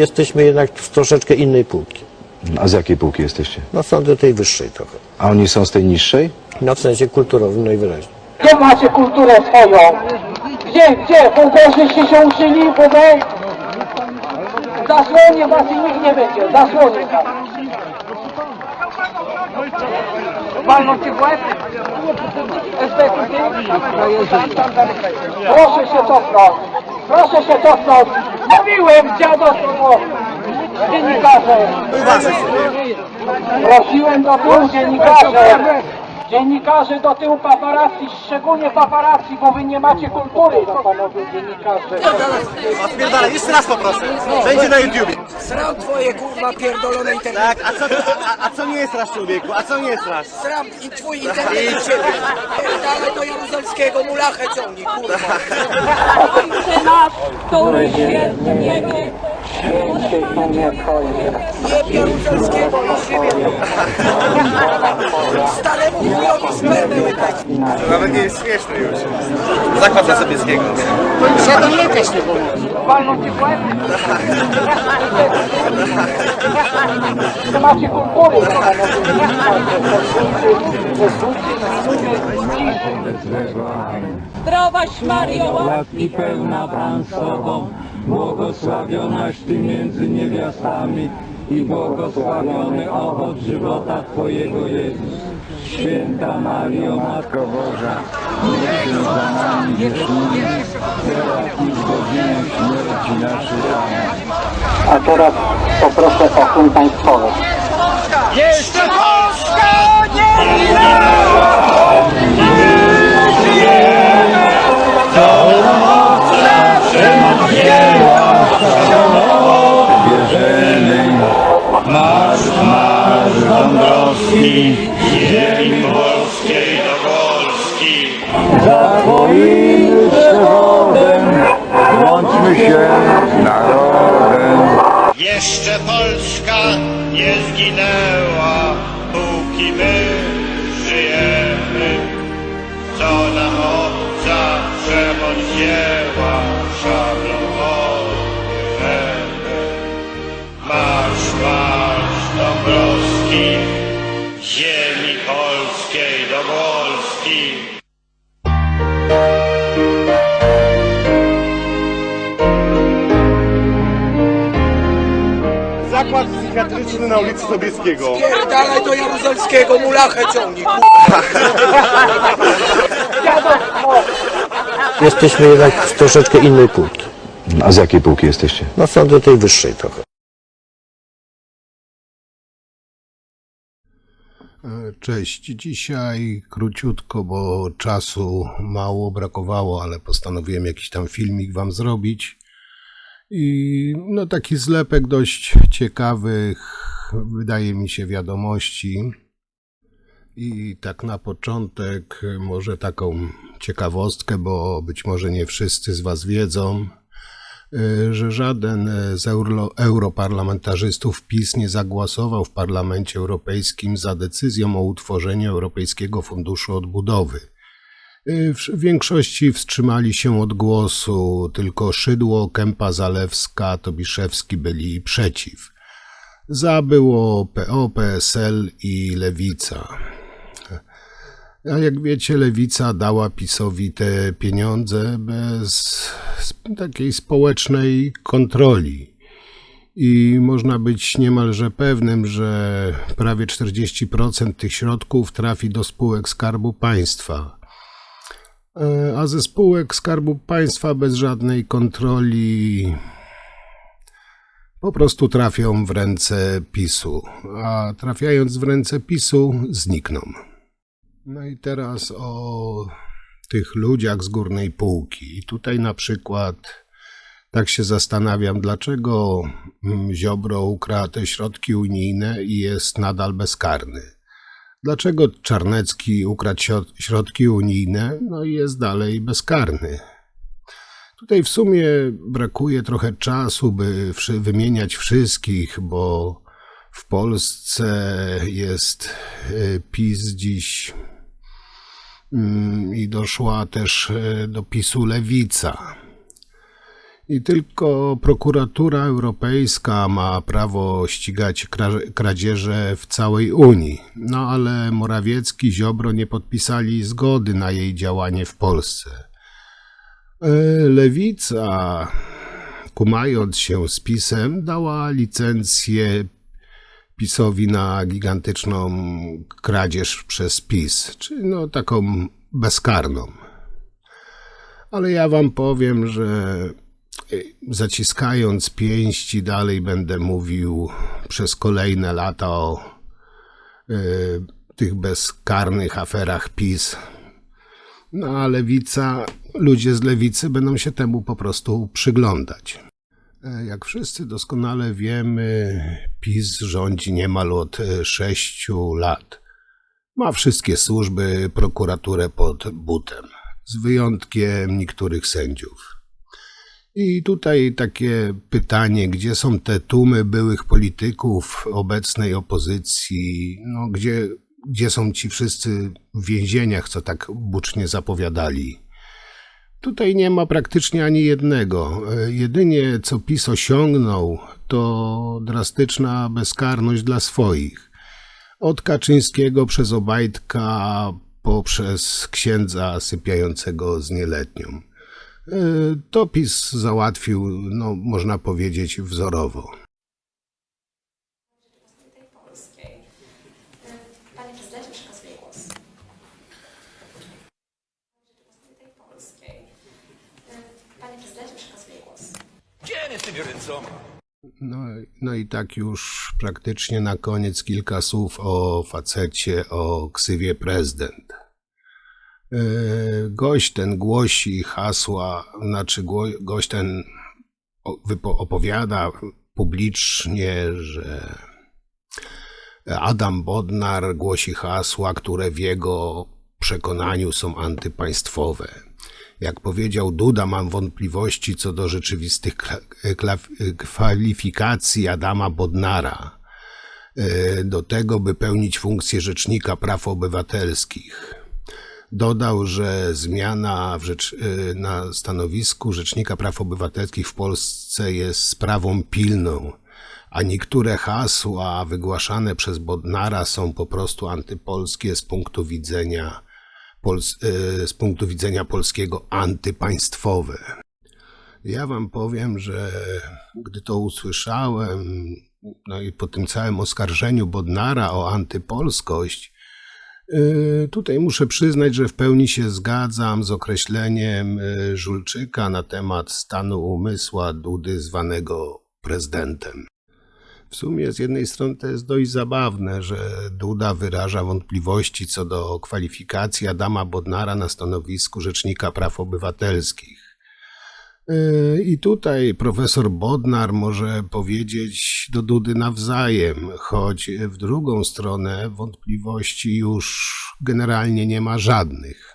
Jesteśmy jednak z troszeczkę innej półki. A z jakiej półki jesteście? No są do tej wyższej trochę. A oni są z tej niższej? No w sensie kulturowym najwyraźniej. Gdzie macie kulturę swoją? Gdzie, gdzie? Żeście się uczyli, bo wy... Zasłonie was i nikt nie będzie. Zasłonie was. Walną cię w łeb? Respektuj ty? Proszę się cofnąć. Proszę się cofnąć. Mówiłem dziadostwo. Dziennikarze. Prosiłem do tyłu dziennikarze. Dziennikarze do tyłu paparazzi, szczególnie paparazzi, bo wy nie macie kultury, no panowie dziennikarze. Spierdalaj, jeszcze raz poproszę. Będzie na YouTubie. Sram twoje kurwa pierdolone internet. Tak, a co, a, a co nie jest raz człowieku? A co nie jest raz? Sram i twój internet i ciebie. Pierdalaj do Jaruzelskiego mulachę ciągnij kurwa. Nasz, który święty niebie, Jeb Jaruzelskiego i siebie. Staremu chujowi spermę łykać. To nawet nie jest śmieszne już. Zakład na Sobieskiego. Walną cię w łeb. Nie macie kultury, panowie dziennikarze. zdrowaś Mario, łaski pełna Tobą, błogosławionaś Ty między niewiastami i błogosławiony owoc żywota Twojego Jezus. Święta Mario, Matko Boża, módl się za nami grzesznymi, teraz i w godzinę śmierci naszej. Amen. A teraz poproszę o hymn państwowy. Wierzymy, marsz, marsz Dąbrowski, ziemi polskiej do Polski. Za twoim przewodem łączmy się narodem. Jeszcze Polska nie zginęła, póki my żyjemy. Co nam obca przemoc wzięła, szablą odbierzemy. Marsz, marsz Dąbrowski, ziemi polskiej do Polski. Psychiatryczny na ulicy Sobieskiego. Pierdalaj do Jaruzelskiego mulachę ciągnij. Jesteśmy jednak z troszeczkę innej półki. A z jakiej półki jesteście? No są do tej wyższej trochę. Cześć. Dzisiaj króciutko, bo czasu mało brakowało, ale postanowiłem jakiś tam filmik wam zrobić. I no taki zlepek dość ciekawych, wydaje mi się, wiadomości. I tak na początek może taką ciekawostkę, bo być może nie wszyscy z was wiedzą, że żaden z euro, europarlamentarzystów PiS nie zagłosował w Parlamencie Europejskim za decyzją o utworzeniu Europejskiego Funduszu Odbudowy. Y, W większości wstrzymali się od głosu, tylko Szydło, Kępa Zalewska, Tobiszewski byli przeciw. Za było PO, PSL i Lewica. A jak wiecie, lewica dała PiSowi te pieniądze bez takiej społecznej kontroli. I można być niemalże pewnym, że prawie 40% tych środków trafi do spółek Skarbu Państwa. E, A ze spółek Skarbu Państwa bez żadnej kontroli po prostu trafią w ręce PiSu, a trafiając w ręce PiSu znikną. No i teraz o tych ludziach z górnej półki. I tutaj na przykład tak się zastanawiam, dlaczego Ziobro ukradł te środki unijne i jest nadal bezkarny. Dlaczego Czarnecki ukradł środki unijne, no i jest dalej bezkarny. Tutaj w sumie brakuje trochę czasu, by wymieniać wszystkich, bo w Polsce jest y, PiS dziś mm, i doszła też y, do PiSu lewica. I tylko prokuratura europejska ma prawo ścigać kra- kradzieże w całej Unii. No ale Morawiecki i Ziobro nie podpisali zgody na jej działanie w Polsce. E, Lewica, kumając się z PiSem, dała licencję PiSowi na gigantyczną kradzież przez PiS, czyli no taką bezkarną. Ale ja wam powiem, że zaciskając pięści dalej będę mówił przez kolejne lata o y, tych bezkarnych aferach PiS. No a lewica, ludzie z lewicy będą się temu po prostu przyglądać. E, Jak wszyscy doskonale wiemy, PiS rządzi niemal od e, sześciu lat. Ma wszystkie służby, prokuraturę pod butem, z wyjątkiem niektórych sędziów. I tutaj takie pytanie, gdzie są te tłumy byłych polityków obecnej opozycji, no gdzie, gdzie są ci wszyscy w więzieniach, co tak bucznie zapowiadali? Tutaj nie ma praktycznie ani jednego. E, Jedynie co PiS osiągnął, to drastyczna bezkarność dla swoich. Od Kaczyńskiego przez Obajtka poprzez księdza sypiającego z nieletnią. E, To PiS załatwił, no można powiedzieć, wzorowo. No, no i tak już praktycznie na koniec kilka słów o facecie, o ksywie prezydent. E, Gość ten głosi hasła, znaczy gość ten opowiada publicznie, że Adam Bodnar głosi hasła, które w jego przekonaniu są antypaństwowe. Jak powiedział Duda, mam wątpliwości co do rzeczywistych kwalifikacji Adama Bodnara e, do tego, by pełnić funkcję Rzecznika Praw Obywatelskich. Dodał, że zmiana rzecz, e, na stanowisku Rzecznika Praw Obywatelskich w Polsce jest sprawą pilną, a niektóre hasła wygłaszane przez Bodnara są po prostu antypolskie z punktu widzenia Pols- e, z punktu widzenia polskiego antypaństwowe. Ja wam powiem, że gdy to usłyszałem, no i po tym całym oskarżeniu Bodnara o antypolskość, tutaj muszę przyznać, że w pełni się zgadzam z określeniem e, Żulczyka na temat stanu umysła Dudy zwanego prezydentem. W sumie z jednej strony to jest dość zabawne, że Duda wyraża wątpliwości co do kwalifikacji Adama Bodnara na stanowisku Rzecznika Praw Obywatelskich. Yy, I tutaj profesor Bodnar może powiedzieć do Dudy nawzajem, choć w drugą stronę wątpliwości już generalnie nie ma żadnych.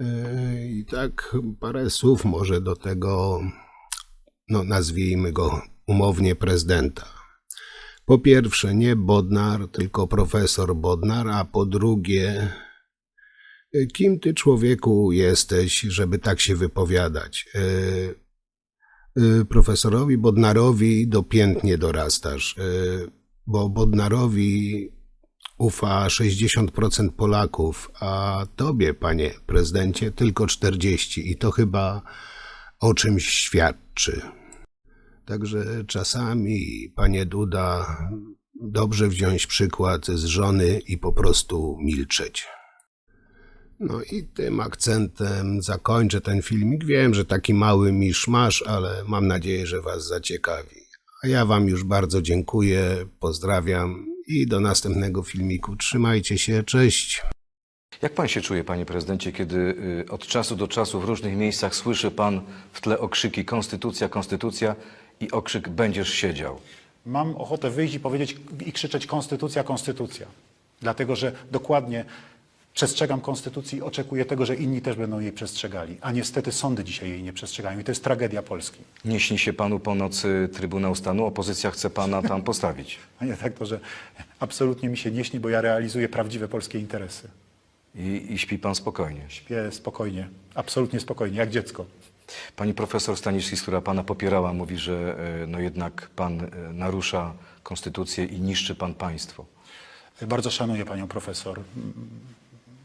Yy, I tak parę słów może do tego, no nazwijmy go umownie prezydenta. Po pierwsze, nie Bodnar, tylko profesor Bodnar, a po drugie, kim ty człowieku jesteś, żeby tak się wypowiadać? E, e, Profesorowi Bodnarowi dopiętnie dorastasz, e, bo Bodnarowi ufa 60% Polaków, a tobie, panie prezydencie, tylko 40% i to chyba o czymś świadczy. Także czasami, panie Duda, dobrze wziąć przykład z żony i po prostu milczeć. No i tym akcentem zakończę ten filmik. Wiem, że taki mały miszmasz, ale mam nadzieję, że was zaciekawi. A ja wam już bardzo dziękuję, pozdrawiam i do następnego filmiku. Trzymajcie się, cześć. Jak pan się czuje, panie prezydencie, kiedy y, od czasu do czasu w różnych miejscach słyszy pan w tle okrzyki Konstytucja, Konstytucja i okrzyk będziesz siedział? Mam ochotę wyjść i powiedzieć i krzyczeć Konstytucja, Konstytucja. Dlatego, że dokładnie przestrzegam Konstytucji i oczekuję tego, że inni też będą jej przestrzegali. A niestety sądy dzisiaj jej nie przestrzegają i to jest tragedia Polski. Nie śni się panu po nocy Trybunał Stanu? Opozycja chce pana tam postawić. Panie redaktorze, absolutnie mi się nie śni, bo ja realizuję prawdziwe polskie interesy. I, I śpi pan spokojnie. Śpię spokojnie, absolutnie spokojnie, jak dziecko. Pani profesor Stanisławis, która pana popierała, mówi, że e, no jednak pan e, narusza konstytucję i niszczy pan państwo. Bardzo szanuję panią profesor.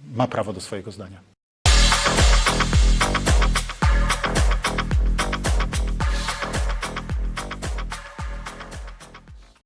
Ma prawo do swojego zdania.